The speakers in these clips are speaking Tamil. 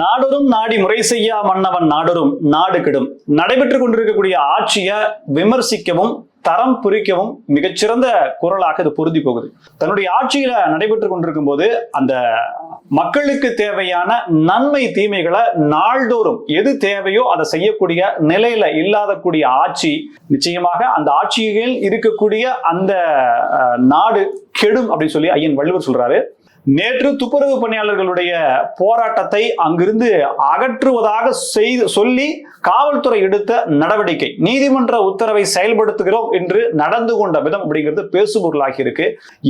நாடொரும் நாடி முறை செய்யா மன்னவன் நாடொரும் நாடு கெடும். நடைபெற்றுக் கொண்டிருக்கக்கூடிய ஆட்சியை விமர்சிக்கவும் தரம் பிரிக்கவும் மிகச்சிறந்த குரலாக இது பொருந்தி போகுது. தன்னுடைய ஆட்சியில நடைபெற்றுக் கொண்டிருக்கும் போது அந்த மக்களுக்கு தேவையான நன்மை தீமைகளை நாள்தோறும் எது தேவையோ அதை செய்யக்கூடிய நிலையில இல்லாத கூடிய ஆட்சி நிச்சயமாக அந்த ஆட்சியில் இருக்கக்கூடிய அந்த நாடு கெடும் அப்படின்னு சொல்லி ஐயன் வள்ளுவர் சொல்றாரு. நேற்று துப்புரவு பணியாளர்களுடைய போராட்டத்தை அங்கிருந்து அகற்றுவதாக செய்து சொல்லி காவல்துறை எடுத்த நடவடிக்கை. நீதிமன்ற உத்தரவை செயல்படுத்துகிறோம் என்று நடந்து கொண்ட விதம் அப்படிங்கிறது பேசுபொருளாகி இருக்கு.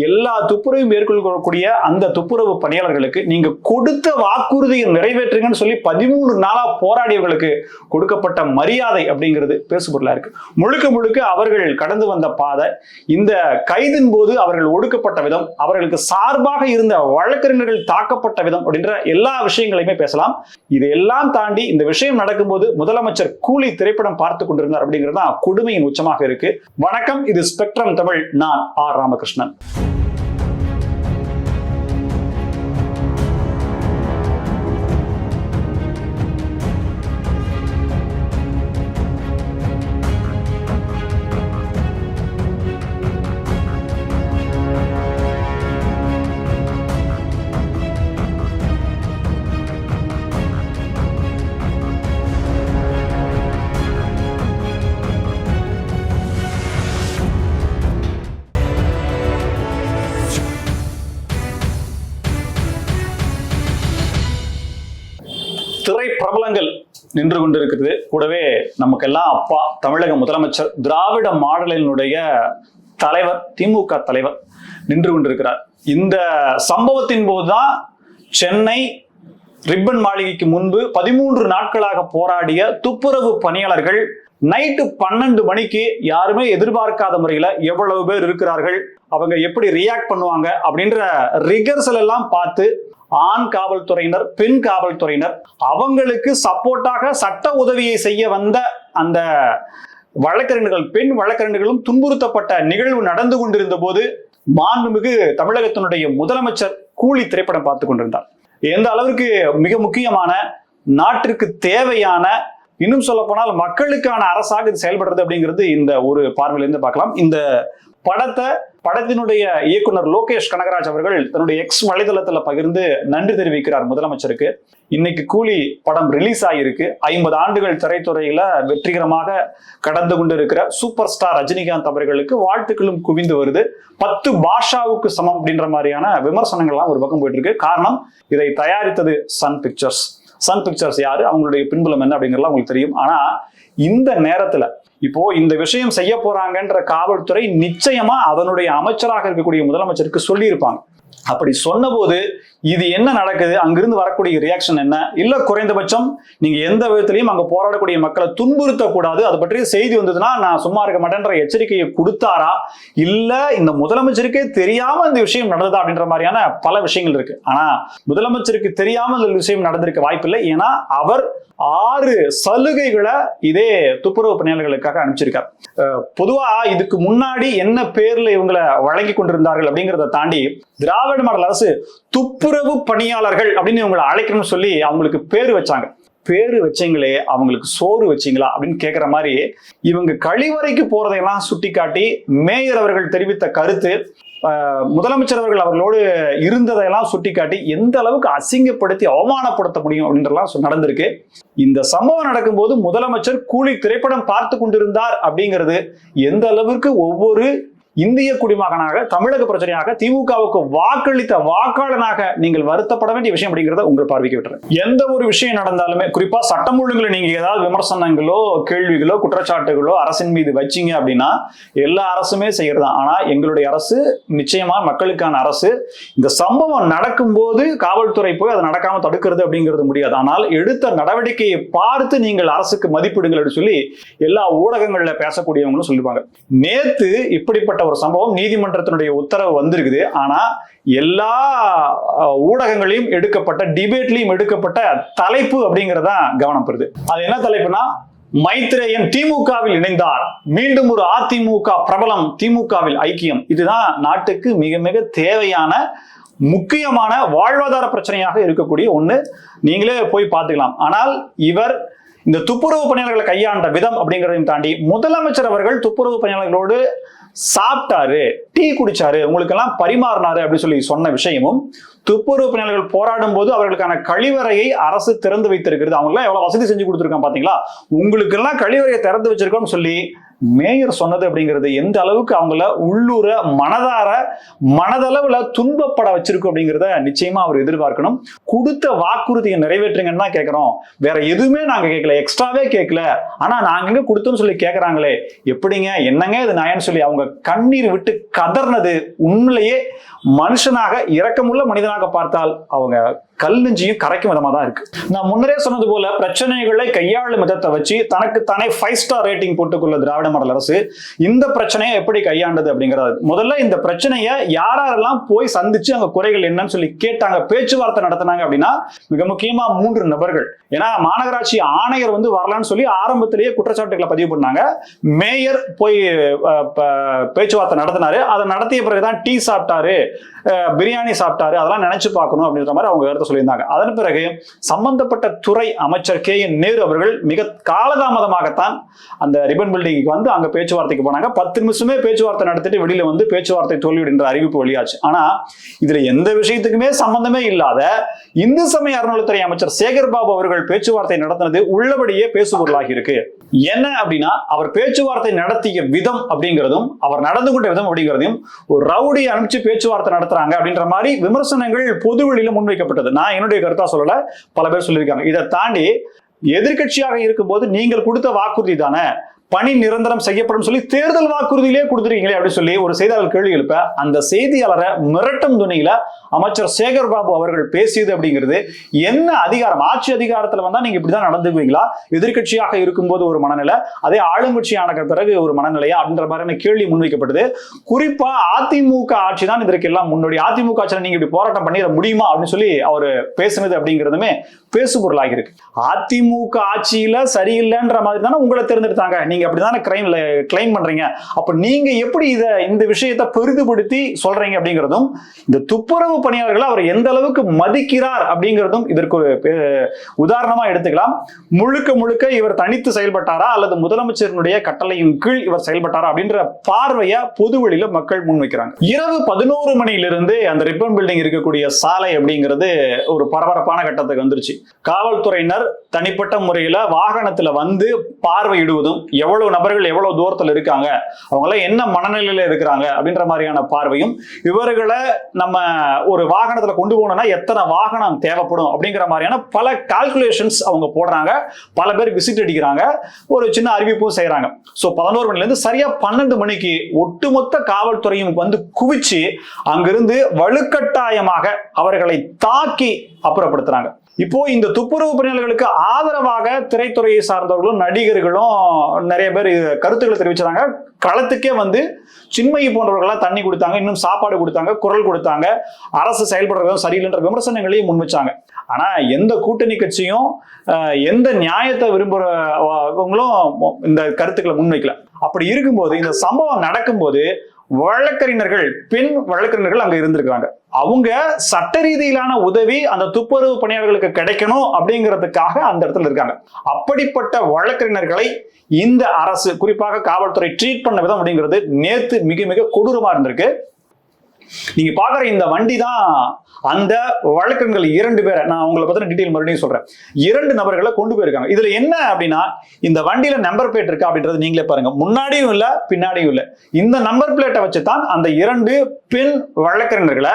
எல்லா துப்புரவையும் மேற்கொள்ளக்கூடிய அந்த துப்புரவு பணியாளர்களுக்கு நீங்க கொடுத்த வாக்குறுதியை நிறைவேற்றுங்கன்னு சொல்லி பதிமூணு நாளா போராடியவர்களுக்கு கொடுக்கப்பட்ட மரியாதை அப்படிங்கிறது பேசுபொருளா இருக்கு. முழுக்க முழுக்க அவர்கள் கடந்து வந்த பாதை இந்த கைதின் போது அவர்கள் ஒடுக்கப்பட்ட விதம் அவர்களுக்கு சார்பாக இருந்த வழக்கறிஞர்கள் தாக்கப்பட்ட விதம் அப்படின்ற எல்லா விஷயங்களையுமே பேசலாம். இதையெல்லாம் தாண்டி இந்த விஷயம் நடக்கும்போது முதலமைச்சர் கூலி திரைப்படம் பார்த்து கொண்டிருந்தார் அப்படிங்கிறது தான் கொடுமையின் உச்சமாக இருக்கு. வணக்கம் இது ஸ்பெக்ட்ரம் தமிழ். நான் ஆர் ராமகிருஷ்ணன். நின்று கொண்டிருக்கிறது. கூடவே நமக்கெல்லாம் அப்பா தமிழக முதலமைச்சர் திராவிட மாடலினுடைய தலைவர் திமுக தலைவர் நின்று கொண்டிருக்கிறார். இந்த சம்பவத்தின் போதுதான் சென்னை ரிப்பன் மாளிகைக்கு முன்பு பதிமூன்று நாட்களாக போராடிய துப்புரவு பணியாளர்கள் நைட்டு பன்னெண்டு மணிக்கு யாருமே எதிர்பார்க்காத முறையில எவ்வளவு பேர் இருக்கிறார்கள் அவங்க எப்படி ரியாக்ட் பண்ணுவாங்க அப்படின்ற ரிகர்சல் எல்லாம் பார்த்து ஆண் காவல்துறையினர் பெண் காவல்துறையினர் அவங்களுக்கு சப்போர்ட்டாக சட்ட உதவியை செய்ய வந்த அந்த வழக்கறிஞர்கள் பெண் வழக்கறிஞர்களும் துன்புறுத்தப்பட்ட நிகழ்வு நடந்து கொண்டிருந்த போது மாண்புமிகு தமிழகத்தினுடைய முதலமைச்சர் கூலி திரைப்படம் பார்த்து கொண்டிருந்தார். எந்த அளவிற்கு மிக முக்கியமான நாட்டிற்கு தேவையான இன்னும் சொல்ல போனால் மக்களுக்கான அரசாக இது செயல்படுறது அப்படிங்கிறது இந்த ஒரு பார்வையிலிருந்து பார்க்கலாம். இந்த படத்தை படத்தினுடைய இயக்குனர் லோகேஷ் கனகராஜ் அவர்கள் தன்னுடைய எக்ஸ் வலைதளத்துல பகிர்ந்து நன்றி தெரிவிக்கிறார் முதலமைச்சருக்கு. இன்னைக்கு கூலி படம் ரிலீஸ் ஆகியிருக்கு. ஐம்பது ஆண்டுகள் திரைத்துறையில வெற்றிகரமாக கடந்து கொண்டு இருக்கிற சூப்பர் ஸ்டார் ரஜினிகாந்த் அவர்களுக்கு வாழ்த்துக்களும் குவிந்து வருது. பத்து பாஷாவுக்கு சமம் அப்படின்ற மாதிரியான விமர்சனங்கள்லாம் ஒரு பக்கம் போயிட்டு இருக்கு காரணம் இதை தயாரித்தது சன் பிக்சர்ஸ் சன் பிக்சர்ஸ் யாரு? அவங்களுடைய பின்புலம் என்ன அப்படிங்கறதுலாம் உங்களுக்கு தெரியும். ஆனா இந்த நேரத்துல இப்போ இந்த விஷயம் செய்ய போறாங்கன்ற காவல்துறை நிச்சயமா அதனுடைய அமைச்சராக இருக்கக்கூடிய முதலமைச்சருக்கு சொல்லியிருப்பாங்க. அப்படி சொன்னபோது இது என்ன நடக்குது? அங்கிருந்து வரக்கூடிய ரியாக்ஷன் என்ன? இல்ல குறைந்தபட்சம் நீங்க எந்த விதத்திலையும் அங்க போராடக்கூடிய மக்களை துன்புறுத்த கூடாது அது பற்றிய செய்தி வந்ததுன்னா நான் சும்மா இருக்க மாட்டேன்ற எச்சரிக்கையை கொடுத்தாரா? இல்ல இந்த முதலமைச்சருக்கே தெரியாம இந்த விஷயம் நடந்ததா அப்படின்ற மாதிரியான பல விஷயங்கள் இருக்கு. ஆனா முதலமைச்சருக்கு தெரியாம இந்த விஷயம் நடந்திருக்க வாய்ப்பில்லை. ஏன்னா அவர் ஆறு சலுகைகளை இதே துப்புரவு பணியாளர்களுக்காக அனுப்பிச்சிருக்கார். அஹ் பொதுவா இதுக்கு முன்னாடி என்ன பேர்ல இவங்களை வழங்கி கொண்டிருந்தார்கள் அப்படிங்கிறத தாண்டி திராவிட மாடல் அரசு துப்புரவு பணியாளர்கள் அப்படின்னு இவங்களை அழைக்கணும்னு சொல்லி அவங்களுக்கு பேர் வச்சாங்க. பேர் வச்சீங்களே அவங்களுக்கு சோறு வச்சீங்களா அப்படின்னு கேட்குற மாதிரி இவங்க கழிவறைக்கு போறதையெல்லாம் சுட்டிக்காட்டி மேயர் அவர்கள் தெரிவித்த கருத்து முதலமைச்சர் அவர்கள் அவர்களோடு இருந்ததையெல்லாம் சுட்டிக்காட்டி எந்த அளவுக்கு அசிங்கப்படுத்தி அவமானப்படுத்த முடியும் அப்படின்றலாம் சொ- நடந்திருக்கு. இந்த சம்பவம் நடக்கும்போது முதலமைச்சர் கூலி திரைப்படம் பார்த்து கொண்டிருந்தார் அப்படிங்கிறது எந்த அளவிற்கு ஒவ்வொரு இந்திய குடிமகனாக தமிழக பிரச்சனையாக திமுகவுக்கு வாக்களித்த வாக்காளனாக நீங்கள் வருத்தப்பட வேண்டிய விஷயம் அப்படிங்கிறத உங்கள் பார்வைக்கு விட்டுறேன். எந்த ஒரு விஷயம் நடந்தாலுமே குறிப்பா சட்டம் ஒழுங்குல நீங்க ஏதாவது விமர்சனங்களோ கேள்விகளோ குற்றச்சாட்டுகளோ அரசின் மீது வச்சீங்க அப்படின்னா எல்லா அரசுமே செய்யறது ஆனா எங்களுடைய அரசு நிச்சயமா மக்களுக்கான அரசு இந்த சம்பவம் நடக்கும்போது காவல்துறை போய் அது நடக்காம தடுக்கிறது அப்படிங்கிறது முடியாது. ஆனால் எடுத்த நடவடிக்கையை பார்த்து நீங்கள் அரசுக்கு மதிப்பிடுங்கள் அப்படின்னு சொல்லி எல்லா ஊடகங்கள்ல பேசக்கூடியவங்களும் சொல்லுவாங்க நேத்து இப்படிப்பட்ட ஒரு சம்பவம். நீதிமன்றத்தினுடைய உத்தரவு வந்திருக்குது. ஆனா எல்லா ஊடகங்களையும் எடுக்கப்பட்ட டிபேட்லையும் எடுக்கப்பட்ட தலைப்பு அப்படிங்கறதா கவனம் பெறுது. அது என்ன தலைப்புனா மைத்ரேயன் திமுகவில் இணைந்தார். மீண்டும் ஒரு அதிமுக பிரபலம் திமுகவில் ஐக்கியம். இதுதான் நாட்டுக்கு மிக மிக தேவையான முக்கியமான வாழ்வாதார பிரச்சனையாக இருக்கக்கூடிய ஒன்று நீங்களே போய் பார்த்துக்கலாம். ஆனால் இவர் இந்த துப்புரவு பணியாளர்களை கையாண்ட விதம் அப்படிங்கிறதையும் தாண்டி முதலமைச்சர் அவர்கள் துப்புரவு பணியாளர்களோடு சாப்பிட்டாரு டீ குடிச்சாரு உங்களுக்கெல்லாம் பரிமாறினாரு அப்படின்னு சொல்லி சொன்ன விஷயமும் துப்புரவு பணியாளர்கள் போராடும் போது அவர்களுக்கான கழிவறையை அரசு திறந்து வைத்திருக்கிறது. அவங்களாம் எவ்வளவு வசதி செஞ்சு கொடுத்துருக்காங்க பாத்தீங்களா? உங்களுக்கு எல்லாம் கழிவறையை திறந்து வச்சிருக்கோம்னு சொல்லி மேயர் சொன்னது அப்படிங்கிறது எந்த அளவுக்கு அவங்கள உள்ளூர மனதார மனதளவுல துன்பப்பட வச்சிருக்கும் அப்படிங்கிறத நிச்சயமா அவர் எதிர்பார்க்கணும். கொடுத்த வாக்குறுதியை நிறைவேற்றுங்கன்னு தான் கேட்கிறோம் வேற எதுவுமே நாங்க கேட்கல எக்ஸ்ட்ராவே கேட்கல ஆனா நாங்க எங்க கொடுத்தோம்னு சொல்லி கேட்கறாங்களே எப்படிங்க என்னங்க இது நாயன்னு சொல்லி அவங்க கண்ணீர் விட்டு கதர்னது உண்மையிலேயே மனுஷனாக இரக்கமுள்ள மனிதனாக பார்த்தால் அவங்க கல் நெஞ்சியும் கரைக்கும் விதமாக தான் இருக்கு. நான் முன்னரே சொன்னது போல பிரச்சனைகளை கையாளும் விதத்தை வச்சு தனக்கு தானே ஃபைவ் ஸ்டார் ரேட்டிங் போட்டுக்கொள்ள திராவிட மாடல் அரசு இந்த பிரச்சனையை எப்படி கையாண்டது அப்படிங்கிறது முதல்ல இந்த பிரச்சனையை யாரெல்லாம் போய் சந்திச்சு அங்க குறைகள் என்னன்னு சொல்லி கேட்டாங்க பேச்சுவார்த்தை நடத்தினாங்க அப்படின்னா மிக முக்கியமா மூன்று நபர்கள். ஏன்னா மாநகராட்சி ஆணையர் வந்து வரலான்னு சொல்லி ஆரம்பத்திலேயே குற்றச்சாட்டுகளை பதிவு பண்ணாங்க. மேயர் போய் பேச்சுவார்த்தை நடத்தினாரு. அதை நடத்திய பிறகுதான் டீ சாப்பிட்டாரு. பிரியாணி சாப்பிட்டாரு அதெல்லாம் நினைச்சு பார்க்கணும் அப்படின்ற மாதிரி அவங்க கருத்தை சொல்லியிருந்தாங்க. அதன் பிறகு சம்பந்தப்பட்ட துறை அமைச்சர் கே என் நேரு அவர்கள் மிக காலதாமதமாகத்தான் அந்த ரிபன் பில்டிங்க்கு வந்து அங்க பேச்சுவார்த்தைக்கு போனாங்க. பத்து நிமிஷமே பேச்சுவார்த்தை நடத்திட்டு வெளியில வந்து பேச்சுவார்த்தை தோல்வியுடைய அறிவிப்பு வெளியாச்சு. ஆனா இதுல எந்த விஷயத்துக்குமே சம்பந்தமே இல்லாத இந்து சமய அறநிலைத்துறை அமைச்சர் சேகர் பாபு அவர்கள் பேச்சுவார்த்தை நடத்தினது உள்ளபடியே பேசுபொருளாகி இருக்கு. என்ன அப்படின்னா அவர் பேச்சுவார்த்தை நடத்திய விதம் அப்படிங்கிறதும் அவர் நடந்து கொண்ட விதம் அப்படிங்கிறதையும் ஒரு ரவுடி அனுப்பிச்சு பேச்சுவார்த்தை நடத்துறாங்க அப்படின்ற மாதிரி விமர்சனங்கள் பொது வெளியில முன்வைக்கப்பட்டது. நான் என்னுடைய கருத்தா சொல்லல பல பேர் சொல்லியிருக்காங்க. இதை தாண்டி எதிர்க்கட்சியாக இருக்கும்போது நீங்கள் கொடுத்த வாக்குறுதி தானே? பணி நிரந்தரம் செய்யப்படும் சொல்லி தேர்தல் வாக்குறுதியிலே கொடுத்துருக்கீங்களே அப்படின்னு சொல்லி ஒரு செய்தியாளர் கேள்வி எழுப்ப அந்த செய்தியாளரை மிரட்டும் துணியில அமைச்சர் சேகர் பாபு அவர்கள் பேசியது அப்படிங்கிறது என்ன அதிகாரம்? ஆட்சி அதிகாரத்துல வந்தா நீங்க இப்படிதான் நடந்துக்குவீங்களா? எதிர்கட்சியாக இருக்கும்போது ஒரு மனநிலை அதே ஆளுங்கட்சியான பிறகு ஒரு மனநிலையா அப்படின்ற மாதிரியான கேள்வி முன்வைக்கப்பட்டது குறிப்பா அதிமுக ஆட்சி தான் இதற்கு எல்லாம் முன்னோடி. அதிமுக ஆட்சியில் நீங்க இப்படி போராட்டம் பண்ணிட முடியுமா அப்படின்னு சொல்லி அவர் பேசுனது அப்படிங்கிறதுமே பேசுபொருளாகி இருக்கு. அதிமுக ஆட்சியில சரியில்லைன்ற மாதிரி தானே உங்களை தேர்ந்தெடுத்தாங்க. நீங்க அப்படிதானே கிரைம்ல கிளைம் பண்றீங்க? அப்ப நீங்க எப்படி இத இந்த விஷயத்தை பெரிதுபடுத்தி சொல்றீங்க அப்படிங்கிறதும் இந்த துப்புரவு பணியாளர்களை அவர் எந்த அளவுக்கு மதிக்கிறார் அப்படிங்கிறதும் இதற்கு உதாரணமா எடுத்துக்கலாம். முழுக்க முழுக்க இவர் தனித்து செயல்பட்டாரா அல்லது முதலமைச்சரினுடைய கட்டளையின் கீழ் இவர் செயல்பட்டாரா அப்படின்ற பார்வையை பொதுவெளியில மக்கள் முன்வைக்கிறாங்க இரவு பதினோரு மணியிலிருந்து அந்த ரிப்பன் பில்டிங் இருக்கக்கூடிய சாலை அப்படிங்கிறது ஒரு பரபரப்பான கட்டத்துக்கு வந்துருச்சு. காவல்துறையினர் தனிப்பட்ட முறையில வாகனத்துல வந்து பார்வையிடுவதும் எவ்வளவு நபர்கள் எவ்வளவு தூரத்தில் இருக்காங்க அவங்க எல்லாம் என்ன மனநிலையில இருக்கிறாங்க அப்படின்ற மாதிரியான பார்வையும் இவர்களை நம்ம ஒரு வாகனத்துல கொண்டு போகணும்னா எத்தனை வாகனம் தேவைப்படும் அப்படிங்கிற மாதிரியான பல கால்குலேஷன்ஸ் அவங்க போடுறாங்க. பல பேர் விசிட் அடிக்கிறாங்க. ஒரு சின்ன அறிவிப்பும் செய்யறாங்க. ஸோ பதினோரு மணிலேருந்து சரியா பன்னெண்டு மணிக்கு ஒட்டுமொத்த காவல்துறையும் வந்து குவிச்சு அங்கிருந்து வலுக்கட்டாயமாக அவர்களை தாக்கி அப்புறப்படுத்துறாங்க. இப்போ இந்த துப்புரவு பணியாளர்களுக்கு ஆதரவாக திரைத்துறையை சார்ந்தவர்களும் நடிகர்களும் நிறைய பேர் கருத்துக்களை தெரிவிச்சாங்க களத்துக்கே வந்து சின்மயி போன்றவர்களாக தண்ணி கொடுத்தாங்க இன்னும் சாப்பாடு கொடுத்தாங்க குரல் கொடுத்தாங்க. அரசு செயல்படுறதும் சரியில்லைன்ற விமர்சனங்களையும் முன் வச்சாங்க ஆனா எந்த கூட்டணி கட்சியும் எந்த நியாயத்தை விரும்புறவங்களும் இந்த கருத்துக்களை முன்வைக்கல. அப்படி இருக்கும்போது இந்த சம்பவம் நடக்கும்போது வழக்கறிஞர்கள் பெண் வழக்கறிஞர்கள் அங்க இருந்திருக்காங்க அவங்க சட்ட ரீதியிலான உதவி அந்த துப்புரவு பணியாளர்களுக்கு கிடைக்கணும் அப்படிங்கிறதுக்காக அந்த இடத்துல இருக்காங்க. அப்படிப்பட்ட வழக்கறிஞர்களை இந்த அரசு குறிப்பாக காவல்துறை ட்ரீட் பண்ண விதம் அப்படிங்கிறது நேத்து மிக மிக கொடூரமா இருந்திருக்கு. நீங்க பாக்குற இந்த வண்டி தான் அந்த வழக்கங்கள் இரண்டு பேரை நான் உங்களை பத்தின டீட்டெயில் மறுபடியும் சொல்றேன். இரண்டு நபர்களை கொண்டு போயிருக்காங்க. இதுல என்ன அப்படின்னா இந்த வண்டியில நம்பர் பிளேட் இருக்கா அப்படின்றது நீங்களே பாருங்க. முன்னாடியும் இல்ல பின்னாடியும் இல்ல. இந்த நம்பர் பிளேட்டை வச்சு தான் அந்த இரண்டு பெண் வழக்கறிஞர்களை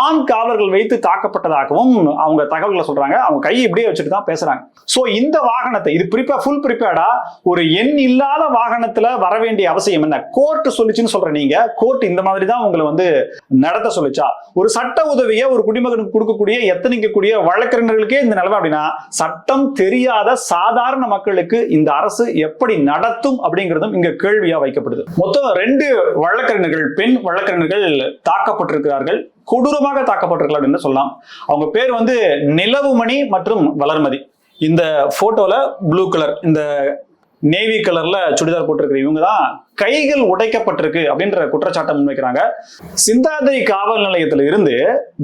ஆண் காவலர்கள் வைத்து தாக்கப்பட்டதாகவும் அவங்க தகவல்களை சொல்றாங்க. அவங்க கையை இப்படியே வச்சுட்டு தான் பேசுறாங்க. சோ இந்த வாகனத்தை இது ப்ரிப்பேர் ஃபுல் ப்ரிப்பேர்டா ஒரு எண் இல்லாத வாகனத்துல வர வேண்டிய அவசியம் என்ன? கோர்ட் சொல்லிச்சுன்னு சொல்ற நீங்க கோர்ட் இந்த மாதிரி தான் உங்களை வந்து நடத்த சொல்லிச்சா. ஒரு சட்ட உதவியை ஒரு குடிமகனுக்கு கொடுக்கக்கூடிய எத்தனைக்கக்கூடிய வழக்கறிஞர்களுக்கே இந்த நிலைமை அப்படின்னா சட்டம் தெரியாத சாதாரண மக்களுக்கு இந்த அரசு எப்படி நடத்தும் அப்படிங்கிறதும் இங்க கேள்வியா வைக்கப்படுது. மொத்தம் ரெண்டு வழக்கறிஞர்கள் பெண் வழக்கறிஞர்கள் தாக்கப்பட்டிருக்கிறார்கள். கொடூரமாக தாக்கப்பட்டிருக்கலாம் என்று சொல்லலாம். அவங்க பேர் வந்து நிலவுமணி மற்றும் வளர்மதி. இந்த போட்டோல ப்ளூ கலர் இந்த நேவி கலர்ல சுடிதார் போட்டிருக்கிற இவங்க தான் கைகள் உடைக்கப்பட்டிருக்கு அப்படின்ற குற்றச்சாட்டை முன்வைக்கிறாங்க. சிந்தாதிரி காவல் நிலையத்துல இருந்து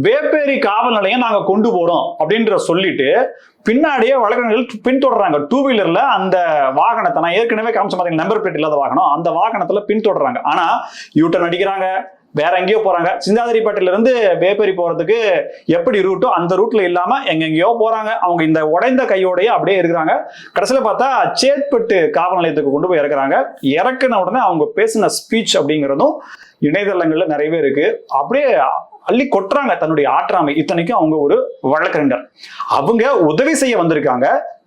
வேப்பேரி காவல் நிலையம் நாங்க கொண்டு போறோம் அப்படின்ற சொல்லிட்டு பின்னாடியே வழக்கறிஞர்கள் பின்தொடர்றாங்க. டூ வீலர்ல அந்த வாகனத்தை நான் ஏற்கனவே காமிச்ச மாதிரி நம்பர் பிளேட் இல்லாத வாகனம் அந்த வாகனத்துல பின்தொடர்றாங்க. ஆனா யூட்டன் அடிக்கிறாங்க. வேற எங்கேயோ போறாங்க. சிந்தாதிரிப்பேட்டையில இருந்து வேப்பேரி போறதுக்கு எப்படி ரூட்டோ அந்த ரூட்ல இல்லாம எங்கெங்கேயோ போறாங்க. அவங்க இந்த உடைந்த கையோடையே அப்படியே இருக்கிறாங்க. கடைசியில பார்த்தா சேத்பட்டு காவல் நிலையத்துக்கு கொண்டு போய் இறக்குறாங்க. இறக்குன உடனே அவங்க பேசின ஸ்பீச் அப்படிங்கிறதும் இணையதளங்கள்ல நிறையவே இருக்கு. அப்படியே அள்ளி கொட்டுறாங்க தன்னுடைய ஆற்றாமை. இத்தனைக்கும் அவங்க ஒரு வழக்கறிஞர். அவங்க உதவி செய்ய வந்திருக்காங்க.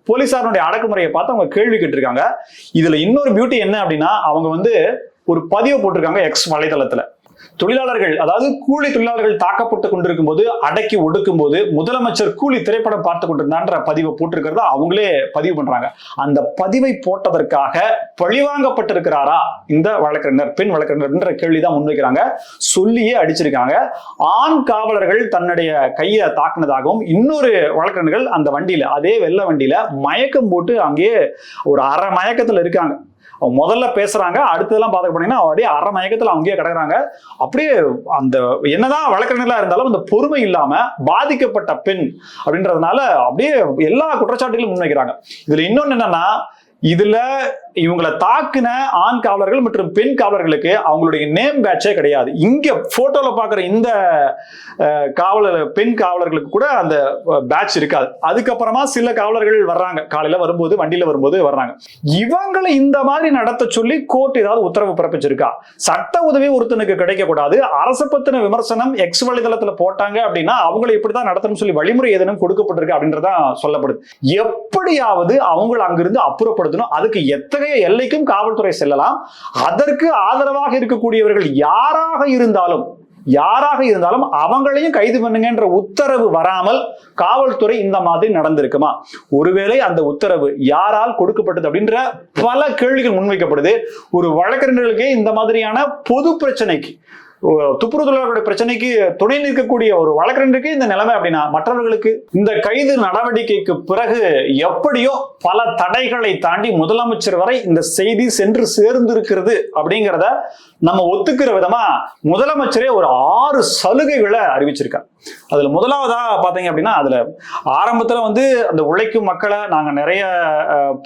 போலீசாரனுடைய அடக்குமுறையை பார்த்து அவங்க கேள்வி கேட்டிருக்காங்க. இதுல இன்னொரு பியூட்டி என்ன அப்படின்னா அவங்க வந்து ஒரு பதிவு போட்டிருக்காங்க எக்ஸ் வலைதளத்துல தொழிலாளர்கள் அதாவது கூலி தொழிலாளர்கள் தாக்கப்பட்டு கொண்டிருக்கும் போது அடக்கி ஒடுக்கும் போது முதலமைச்சர் கூலி திரைப்படம் பார்த்து கொண்டிருந்தான்ற பதிவை போட்டிருக்கிறதா அவங்களே பதிவு பண்றாங்க. அந்த பதிவை போட்டதற்காக பழிவாங்கப்பட்டிருக்கிறாரா? இந்த வழக்கறிஞர் பெண் வழக்கறிஞர்ன்ற கேள்விதான் முன்வைக்கிறாங்க. சொல்லியே அடிச்சிருக்காங்க. ஆண் காவலர்கள் தன்னுடைய கையை தாக்குனதாகவும் இன்னொரு வழக்கறிஞர்கள் அந்த வண்டியில அதே வெள்ள வண்டியில மயக்கம் போட்டு அங்கேயே ஒரு அரை மயக்கத்துல இருக்காங்க. அவங்க முதல்ல பேசுறாங்க அடுத்ததெல்லாம் பார்த்து போனீங்கன்னா அப்படியே அரை மயக்கத்துல அங்கேயே கிடக்குறாங்க. அப்படியே அந்த என்னதான் வழக்கறிஞர்களா இருந்தாலும் அந்த பொறுமை இல்லாம பாதிக்கப்பட்ட பெண் அப்படின்றதுனால அப்படியே எல்லா குற்றச்சாட்டுகளும் முன்வைக்கிறாங்க. இதுல இன்னொன்னு என்னன்னா இதுல இவங்களை தாக்குன ஆண் காவலர்கள் மற்றும் பெண் காவலர்களுக்கு அவங்களுடைய நேம் பேட்சே கிடையாது. இங்க போட்டோல பாக்குற இந்த காவலர் பெண் காவலர்களுக்கு கூட அந்த பேட்ச் இருக்காது. அதுக்கப்புறமா சில காவலர்கள் வர்றாங்க. காலையில வரும்போது வண்டியில வரும்போது வர்றாங்க. இவங்களை இந்த மாதிரி நடத்த சொல்லி கோர்ட் ஏதாவது உத்தரவு பிறப்பிச்சிருக்கா? சட்ட உதவி ஒருத்தனுக்கு கிடைக்க கூடாது அரசு பத்தின விமர்சனம் எக்ஸ் வலைதளத்துல போட்டாங்க அப்படின்னா அவங்களை இப்படிதான் நடத்தணும்னு சொல்லி வழிமுறை ஏதேனும் கொடுக்கப்பட்டிருக்கு அப்படின்றதான் சொல்லப்படுது. எப்படியாவது அவங்களை அங்கிருந்து அப்புறப்படுத்தணும். அதுக்கு எத்தனை எத்தகைய எல்லைக்கும் காவல்துறை செல்லலாம். அதற்கு ஆதரவாக இருக்கக்கூடியவர்கள் யாராக இருந்தாலும் யாராக இருந்தாலும் அவங்களையும் கைது பண்ணுங்கன்ற உத்தரவு வராமல் காவல்துறை இந்த மாதிரி நடந்திருக்குமா? ஒருவேளை அந்த உத்தரவு யாரால் கொடுக்கப்பட்டது அப்படின்ற பல கேள்விகள் முன்வைக்கப்படுது. ஒரு வழக்கறிஞர்களுக்கே இந்த மாதிரியான பொது பிரச்சனைக்கு ஓ, பிரச்சனைக்கு துணை நிற்கக்கூடிய ஒரு வழக்கறிஞருக்கு இந்த நிலைமை அப்படின்னா மற்றவர்களுக்கு இந்த கைது நடவடிக்கைக்கு பிறகு எப்படியோ பல தடைகளை தாண்டி முதலமைச்சர் வரை இந்த செய்தி சென்று சேர்ந்திருக்கிறது அப்படிங்கிறத நம்ம ஒத்துக்கிற விதமா முதலமைச்சரே ஒரு ஆறு சலுகைகளை அறிவிச்சிருக்கார். அதுல முதலாவதா பாத்தீங்க அப்படின்னா அதுல ஆரம்பத்துல வந்து அந்த உழைக்கும் மக்களை நாங்க நிறைய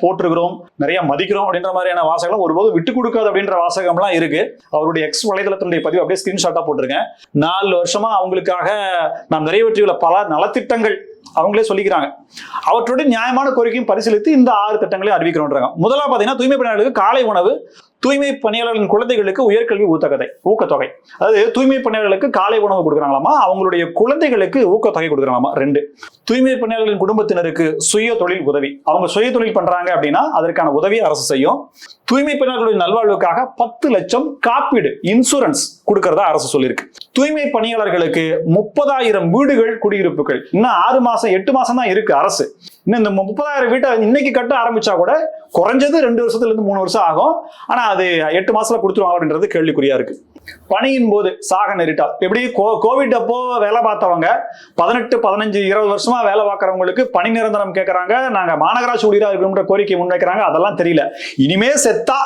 போட்டிருக்கிறோம் நிறைய மதிக்கிறோம் அப்படின்ற மாதிரியான வாசகம் ஒருபோது விட்டு கொடுக்காது அப்படின்ற வாசகம்லாம் இருக்கு. அவருடைய எக்ஸ் வலைதளத்தினுடைய பதிவு அப்படியே ஸ்கிரீன்ஷாட்டாக போட்டிருக்கேன். நாலு வருஷமா அவங்களுக்காக நாம் நிறைவேற்றியுள்ள பல நலத்திட்டங்கள் அவங்களே சொல்லிக்கிறாங்க. அவற்றுடைய நியாயமான கோரிக்கையும் பரிசீலித்து இந்த ஆறு திட்டங்களையும் அறிவிக்கிறோன்றாங்க முதலாக பாத்தீங்கன்னா தூய்மை பணியாளர்களுக்கு காலை உணவு தூய்மை பணியாளர்களின் குழந்தைகளுக்கு உயர்கல்வி ஊத்தகத்தை ஊக்கத்தொகை. அதாவது தூய்மை பணியாளர்களுக்கு காலை உணவு கொடுக்குறாங்களாமா? அவங்களுடைய குழந்தைகளுக்கு ஊக்கத்தொகை கொடுக்குறாங்களாமா? ரெண்டு. தூய்மை பணியாளர்களின் குடும்பத்தினருக்கு சுய தொழில் உதவி. அவங்க சுய தொழில் பண்றாங்க அப்படின்னா அதற்கான உதவி அரசு செய்யும். தூய்மை பணியாளர்களின் நல்வாழ்வுக்காக பத்து லட்சம் காப்பீடு இன்சூரன்ஸ் கொடுக்கறதா அரசு சொல்லியிருக்கு. தூய்மை பணியாளர்களுக்கு முப்பதாயிரம் வீடுகள் குடியிருப்புகள். இன்னும் ஆறு மாசம் எட்டு மாசம் தான் இருக்கு அரசு. இன்னும் இந்த முப்பதாயிரம் வீட்டை இன்னைக்கு கட்ட ஆரம்பிச்சா கூட குறைஞ்சது ரெண்டு வருஷத்துல இருந்து மூணு வருஷம் ஆகும். ஆனா அது எட்டு மாசத்துல கொடுத்துருவாங்க அப்படின்றது கேள்விக்குறியா இருக்கு. பணியின் போது சாக நெரிட்டால். எப்படி? கோ- கோவிட் அப்போ வேலை பார்த்தவங்க பதினெட்டு பதினஞ்சு இருபது வருஷமா வேலை பார்க்கறவங்களுக்கு பணி நிரந்தரம் கேட்கறாங்க. நாங்க மாநகராட்சி ஊழியரா இருக்கணும்ன்ற கோரிக்கை முன்வைக்கிறாங்க. அதெல்லாம் தெரியல. இனிமே செத்தா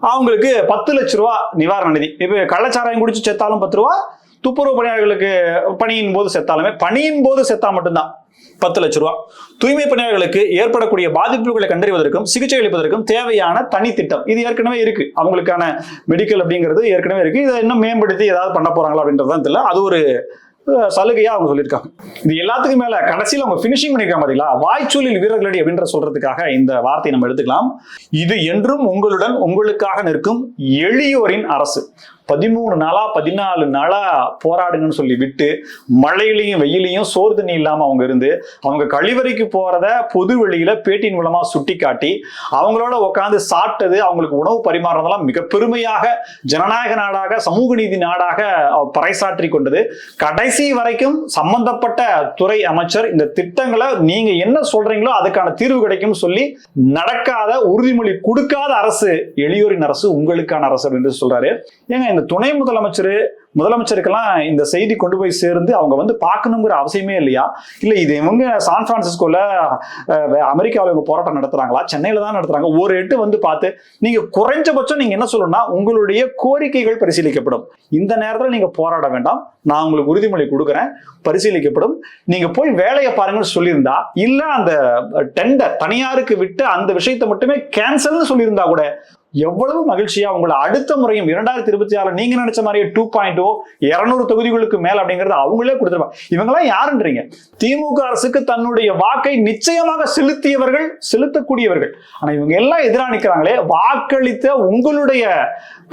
அவங்களுக்கு பத்து லட்ச ரூபா நிவாரண நிதி. இப்ப கள்ளச்சாராயம் குடிச்சு செத்தாலும் பத்து ரூபா துப்புரவு பணியாளர்களுக்கு பணியின் போது செத்தாலுமே பணியின் போது செத்தா மட்டும்தான். பத்து லட்ச ரூபா. தூய்மை பணியாளர்களுக்கு ஏற்படக்கூடிய பாதிப்புகளை கண்டறிவதற்கும் சிகிச்சை அளிப்பதற்கும் தேவையான தனி திட்டம் இது ஏற்கனவே இருக்கு. அவங்களுக்கான மெடிக்கல் அப்படிங்கிறது ஏற்கனவே இருக்கு. இதை இன்னும் மேம்படுத்தி ஏதாவது பண்ண போறாங்களா அப்படின்றது தெரியல. அது ஒரு சலுகையா அவங்க சொல்லியிருக்காங்க. இது எல்லாத்துக்கும் மேல கடைசியில் அவங்க ஃபினிஷிங் பண்ணிருக்காங்க பாத்தீங்களா? வாய்ச்சொல்லில் வீரர்களடி அப்படின்ற சொல்றதுக்காக இந்த வார்த்தையை நம்ம எடுத்துக்கலாம். இது என்றும் உங்களுடன் உங்களுக்காக நிற்கும் எளியோரின் அரசு. பதிமூணு நாளா பதினாலு நாளா போராடுங்கன்னு சொல்லி விட்டு மழையிலையும் வெயிலையும் சோறு தண்ணி இல்லாம அவங்க இருந்து அவங்க கழிவறைக்கு போறத பொது வெளியில பேட்டியின் மூலமா சுட்டி காட்டி அவங்களோட உட்காந்து சாப்பிட்டது அவங்களுக்கு உணவு பரிமாறுறதெல்லாம் மிக பெருமையாக ஜனநாயக நாடாக சமூக நீதி நாடாக பறைசாற்றி கொண்டது. கடைசி வரைக்கும் சம்பந்தப்பட்ட துறை அமைச்சர் இந்த திட்டங்களை நீங்க என்ன சொல்றீங்களோ அதுக்கான தீர்வு கிடைக்கும் சொல்லி நடக்காத உறுதிமொழி கொடுக்காத அரசு எளியோரின் அரசு உங்களுக்கான அரசு அப்படின்னு சொல்றாரு. ஏங்க இந்த துணை முதலமைச்சர் முதலமைச்சருக்கெல்லாம் இந்த செய்தி கொண்டு போய் சேர்ந்து அவங்க வந்து பார்க்கணுங்கிற அவசியமே இல்லையா? இல்ல இது இவங்க சான் பிரான்சிஸ்கோல அமெரிக்காவில் இவங்க போராட்டம் நடத்துறாங்களா? சென்னையில தான் நடத்துறாங்க. ஒரு எட்டு வந்து பார்த்து நீங்க குறைஞ்சபட்சம் நீங்க என்ன சொல்லணும்னா உங்களுடைய கோரிக்கைகள் பரிசீலிக்கப்படும். இந்த நேரத்தில் நீங்க போராட வேண்டாம். நான் உங்களுக்கு உறுதிமொழி கொடுக்குறேன். பரிசீலிக்கப்படும். நீங்க போய் வேலையை பாருங்கன்னு சொல்லியிருந்தா இல்லை அந்த டெண்டர் தனியாருக்கு விட்டு அந்த விஷயத்தை மட்டுமே கேன்சல்னு சொல்லியிருந்தா கூட எவ்வளவு மகிழ்ச்சியா உங்களை அடுத்த முறையும் இரண்டாயிரத்தி இருபத்தி ஆறு நீங்க நினைச்ச மாதிரியே டூ பாயிண்ட் ஓ இருநூறு தொகுதிகளுக்கு மேல் அப்படிங்கறது அவங்களே கொடுத்துருப்பாங்க இவங்கெல்லாம் யாருன்றீங்க? திமுக அரசுக்கு தன்னுடைய வாக்கை நிச்சயமாக செலுத்தியவர்கள் செலுத்தக்கூடியவர்கள். ஆனா இவங்க எல்லாம் எதிரா நிக்கிறாங்களே வாக்களித்த உங்களுடைய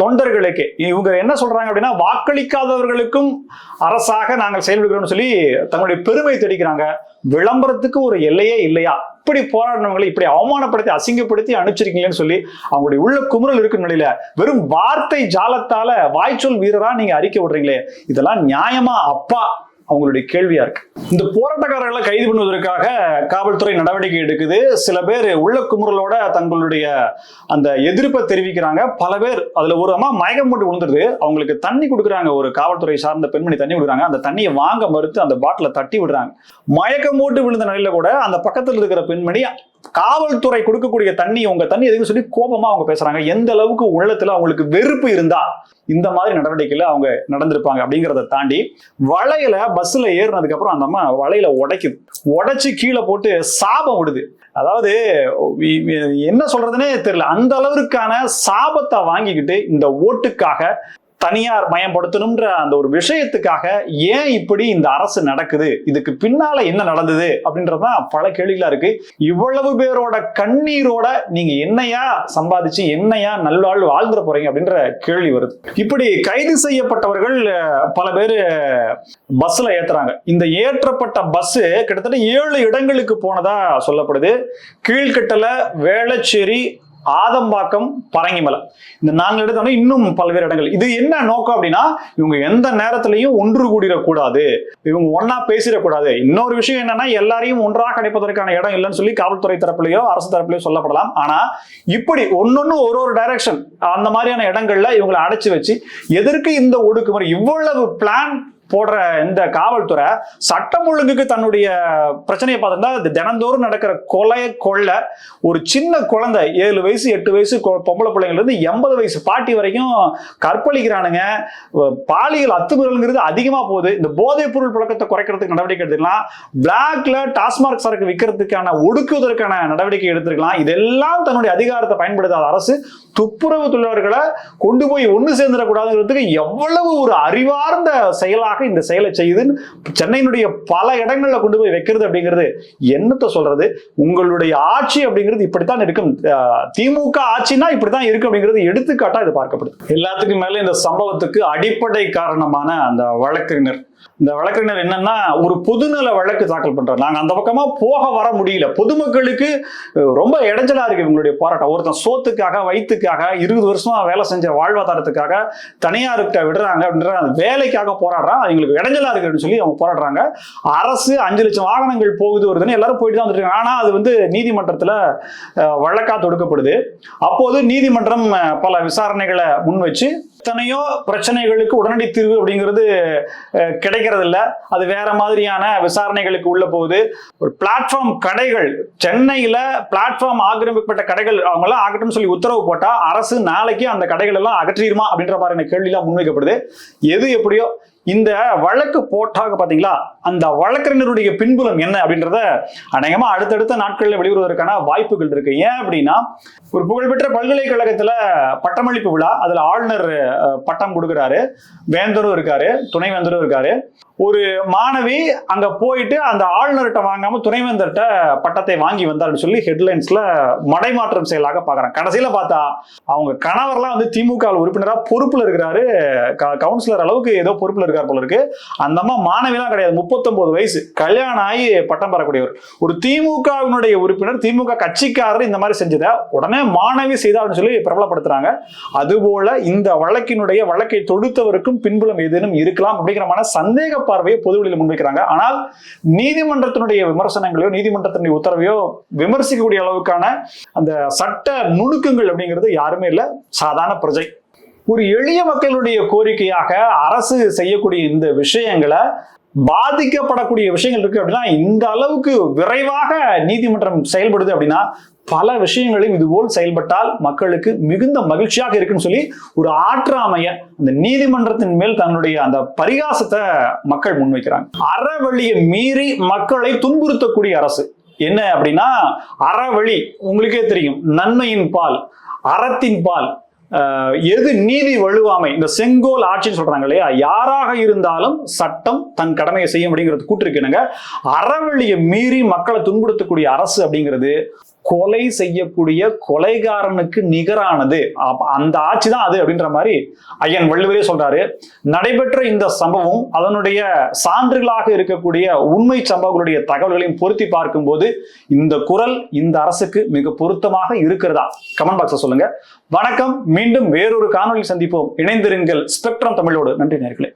தொண்டர்களுக்கு. இவங்க என்ன சொல்றாங்க அப்படின்னா வாக்களிக்காதவர்களுக்கும் அரசாக நாங்கள் செயல்படுகிறோம்னு சொல்லி தங்களுடைய பெருமை தெரிவிக்கிறாங்க. விளம்பரத்துக்கு ஒரு எல்லையே இல்லையா? இப்படி போராடினவங்களை இப்படி அவமானப்படுத்தி அசிங்கப்படுத்தி அனுப்பிச்சிருக்கீங்கன்னு சொல்லி அவங்களுடைய உள்ள குமுறல் இருக்கும் நிலையில வெறும் வார்த்தை ஜாலத்தால வாய்ச்சொல் வீரரா நீங்க அறிக்கை விடுறீங்களே இதெல்லாம் நியாயமா? அப்பா. அவங்களுடைய கேள்வியா இருக்கு. இந்த போராட்டக்காரர்களை கைது பண்ணுவதற்காக காவல்துறை நடவடிக்கை எடுக்குது. சில பேர் உள்ள குமுறலோட தங்களுடைய அந்த எதிர்ப்பை தெரிவிக்கிறாங்க. பல பேர் அதுல ஒரு அம்மா மயக்கம் போட்டு விழுந்துருது. அவங்களுக்கு தண்ணி கொடுக்குறாங்க. ஒரு காவல்துறை சார்ந்த பெண்மணி தண்ணி கொடுக்குறாங்க. அந்த தண்ணியை வாங்க மறுத்து அந்த பாட்டில தட்டி விடுறாங்க. மயக்கம் போட்டு விழுந்த நிலையில கூட அந்த பக்கத்தில் இருக்கிற பெண்மணி காவல்துறை கொடுக்கக்கூடிய தண்ணி உங்க தண்ணி எதுக்கு சொல்லி கோபமா அவங்க பேசுறாங்க. எந்த அளவுக்கு உள்ளத்துல அவங்களுக்கு வெறுப்பு இருந்தா இந்த மாதிரி நடவடிக்கையில அவங்க நடந்திருப்பாங்க அப்படிங்கிறத தாண்டி வளையல பஸ்ல ஏறினதுக்கு அப்புறம் அந்த அம்மா வளையல உடைக்குது உடைச்சு கீழே போட்டு சாபம் விடுது. அதாவது என்ன சொல்றதுனே தெரியல. அந்த அளவிற்கான சாபத்தை வாங்கிக்கிட்டு இந்த ஓட்டுக்காக தனியார் மயப்படுத்தணும்ன்ற அந்த ஒரு விஷயத்துக்காக ஏன் இப்படி இந்த அரசு நடக்குது? இதுக்கு பின்னால என்ன நடந்தது? அப்படின்றதுதான் பல கேள்விகளா இருக்கு. இவ்வளவு பேரோட கண்ணீரோட நீங்க என்னையா சம்பாதிச்சு என்னையா நல்வாழ் வாழ்ந்துட போறீங்க அப்படின்ற கேள்வி வருது. இப்படி கைது செய்யப்பட்டவர்கள் பல பேர் பஸ்ல ஏத்துறாங்க. இந்த ஏற்றப்பட்ட பஸ் கிட்டத்தட்ட ஏழு இடங்களுக்கு போனதா சொல்லப்படுது. கீழ்கட்டல வேளச்சேரி ஆதம்பாக்கம் பரங்கிமலை. இந்த நாங்கள் இடத்துல இன்னும் பல்வேறு இடங்கள். இது என்ன நோக்கம் அப்படின்னா இவங்க எந்த நேரத்திலையும் ஒன்று கூடிடக்கூடாது. இவங்க ஒன்னா பேசிடக்கூடாது. இன்னொரு விஷயம் என்னன்னா எல்லாரையும் ஒன்றாக கிடைப்பதற்கான இடம் இல்லைன்னு சொல்லி காவல்துறை தரப்புலையோ அரசு தரப்புலையோ சொல்லப்படலாம். ஆனா இப்படி ஒன்னொன்னு ஒரு ஒரு டைரக்ஷன் அந்த மாதிரியான இடங்கள்ல இவங்களை அடைச்சு வச்சு எதற்கு இந்த ஒடுக்குமுறை? இவ்வளவு பிளான் போடுற இந்த காவல்துறை சட்டம் ஒழுங்குக்கு தன்னுடைய பிரச்சனையை பார்த்தா தினந்தோறும் நடக்கிற கொலை கொள்ளை ஒரு சின்ன குழந்தை ஏழு வயசு எட்டு வயசு பொம்பளை பிள்ளைங்கள்லேருந்து எண்பது வயசு பாட்டி வரைக்கும் கற்பழிக்கிறானுங்க. வ- பாலியல் அத்துமீறல்ங்கிறது அதிகமாக போகுது. இந்த போதைப் பொருள் புழக்கத்தை குறைக்கிறதுக்கு நடவடிக்கை எடுத்துக்கலாம். பிளாக்ல டாஸ்மார்க் சரக்கு விற்கிறதுக்கான ஒடுக்குவதற்கான நடவடிக்கை எடுத்திருக்கலாம். இதெல்லாம் தன்னுடைய அதிகாரத்தை பயன்படுத்தாத அரசு துப்புரவு தொழிலாளர்களை கொண்டு போய் ஒன்று சேர்ந்துடக்கூடாதுங்கிறதுக்கு எவ்வளவு ஒரு அறிவார்ந்த செயலாக இந்த செயலை செய்யுதுன்னு சென்னையினுடைய பல இடங்கள்ல கொண்டு போய் வைக்கிறது அப்படிங்கிறது என்னத்த சொல்றது? உங்களுடைய ஆட்சி அப்படிங்கிறது இப்படித்தான் இருக்கும். திமுக ஆட்சினா இப்படித்தான் இருக்கு அப்படிங்கிறது எடுத்துக்காட்டா இது பார்க்கப்படுது. எல்லாத்துக்கும் மேல இந்த சம்பவத்துக்கு அடிப்படை காரணமான அந்த வழக்கறிஞர் இந்த வழக்கறிஞர் என்னன்னா ஒரு பொதுநல வழக்கு தாக்கல் பண்றாரு. நாங்க அந்த பக்கமா போக வர முடியல. பொதுமக்களுக்கு ரொம்ப இடைஞ்சலா இருக்கு இவங்களுடைய போராட்டம். ஒருத்தன் சோத்துக்காக வயிற்றுக்காக இருபது வருஷமா வேலை செஞ்ச வாழ்வாதாரத்துக்காக தனியார்கிட்ட விடுறாங்க அப்படின்ற அந்த வேலைக்காக போராடுறான். அவங்களுக்கு இடைஞ்சலா இருக்குன்னு சொல்லி அவங்க போராடுறாங்க. அரசு அஞ்சு லட்சம் வாகனங்கள் போகுது வருதுன்னு எல்லாரும் போயிட்டு தான் வந்துட்டு ஆனா அது வந்து நீதிமன்றத்துல வழக்கா தொடுக்கப்படுது. அப்போது நீதிமன்றம் பல விசாரணைகளை முன் வச்சு எத்தனையோ பிரச்சனைகளுக்கு உடனடி தீர்வு அப்படிங்கிறது கிடைக்கிறது இல்லை அது வேற மாதிரியான விசாரணைகளுக்கு உள்ள போகுது. ஒரு பிளாட்ஃபார்ம் கடைகள் சென்னையில பிளாட்ஃபார்ம் ஆக்கிரமிக்கப்பட்ட கடைகள் அவங்க எல்லாம் ஆகட்டும்னு சொல்லி உத்தரவு போட்டா அரசு நாளைக்கு அந்த கடைகள் எல்லாம் அகற்றிடுமா அப்படின்ற மாதிரியான கேள்வி எல்லாம் முன்வைக்கப்படுது. எது எப்படியோ இந்த வழக்கு போட்டாக பாத்தீங்களா? அந்த வழக்கறிஞருடைய பின்புலம் என்ன அப்படின்றத அநேகமா அடுத்தடுத்த நாட்களில் வெளிவருவதற்கான வாய்ப்புகள் இருக்கு. ஏன் அப்படின்னா ஒரு புகழ்பெற்ற பல்கலைக்கழகத்துல பட்டமளிப்பு விழா அதுல ஆளுநர் பட்டம் கொடுக்குறாரு. வேந்தரும் இருக்காரு துணைவேந்தரும் இருக்காரு. ஒரு மாணவி அங்க போயிட்டு அந்த ஆளுநர்கிட்ட வாங்காம துணைவேந்தர்கிட்ட பட்டத்தை வாங்கி வந்தார்னு சொல்லி ஹெட்லைன்ஸ்ல மடைமாற்றம் செயலாக பாக்குறாங்க கடைசியில பார்த்தா அவங்க கணவர்லாம் வந்து திமுக உறுப்பினரா பொறுப்புல இருக்கிறாரு. க- கவுன்சிலர் அளவுக்கு ஏதோ பொறுப்புல இருக்கார் போல இருக்கு. அந்த அம்மா மாணவிலாம் கிடையாது முப்பத்தொன்பது வயசு. கல்யாணம் ஆகி பட்டம் பெறக்கூடியவர். ஒரு திமுகவினுடைய உறுப்பினர் திமுக கட்சிக்காரர் இந்த மாதிரி செஞ்சதை உடனே மாணவி செய்தார்னு சொல்லி பிரபலப்படுத்துறாங்க. அதுபோல இந்த வழக்கினுடைய வழக்கை தொடுத்தவருக்கும் பின்புலம் ஏதேனும் இருக்கலாம் அப்படிங்கிறமான சந்தேக பார்வையை பொதுவெளியில் முன்வைக்கிறாங்க. ஆனால் நீதிமன்றத்தினுடைய விமர்சனங்களையோ நீதிமன்றத்தினுடைய உத்தரவையோ விமர்சிக்கக்கூடிய அளவுக்கான அந்த சட்ட நுணுக்கங்கள் அப்படிங்கிறது யாருமே இல்லை. சாதாரண பிரஜை. ஒரு எளிய மக்களுடைய கோரிக்கையாக அரசு செய்யக்கூடிய இந்த விஷயங்களை பாதிக்கப்படக்கூடிய விஷயங்கள் இருக்கு அப்படின்னா இந்த அளவுக்கு விரைவாக நீதிமன்றம் செயல்படுது அப்படின்னா பல விஷயங்களையும் இதுபோல் செயல்பட்டால் மக்களுக்கு மிகுந்த மகிழ்ச்சியாக இருக்குன்னு சொல்லி ஒரு ஆற்றாமைய அந்த நீதிமன்றத்தின் மேல் தன்னுடைய அந்த பரிகாசத்தை மக்கள் முன்வைக்கிறாங்க. அறவழியை மீறி மக்களை துன்புறுத்தக்கூடிய அரசு. என்ன அப்படின்னா அறவழி உங்களுக்கே தெரியும். நன்மையின் பால் அறத்தின் பால் எது நீதி வலுவாமை இந்த செங்கோல் ஆட்சின்னு சொல்றாங்க இல்லையா? யாராக இருந்தாலும் சட்டம் தன் கடமையை செய்ய முடியுங்கிறது கூட்டிருக்கு என்னங்க? அறவழியை மீறி மக்களை துன்புறுத்தக்கூடிய அரசு அப்படிங்கிறது கொலை செய்யக்கூடிய கொலைகாரனுக்கு நிகரானது. அந்த ஆட்சி தான் அது அப்படின்ற மாதிரி ஐயன் வள்ளுவரே சொல்றாரு. நடைபெற்ற இந்த சம்பவம் அதனுடைய சான்றுகளாக இருக்கக்கூடிய உண்மை சம்பவங்களுடைய தகவல்களையும் பொருத்தி பார்க்கும்போது இந்த குரல் இந்த அரசுக்கு மிக பொருத்தமாக இருக்கிறதா? கமெண்ட் பாக்ஸ் சொல்லுங்க. வணக்கம். மீண்டும் வேறொரு காணொலி சந்திப்போம். இணைந்திருங்கள். ஸ்பெக்ட்ரம் தமிழோடு. நன்றி நேர்களே.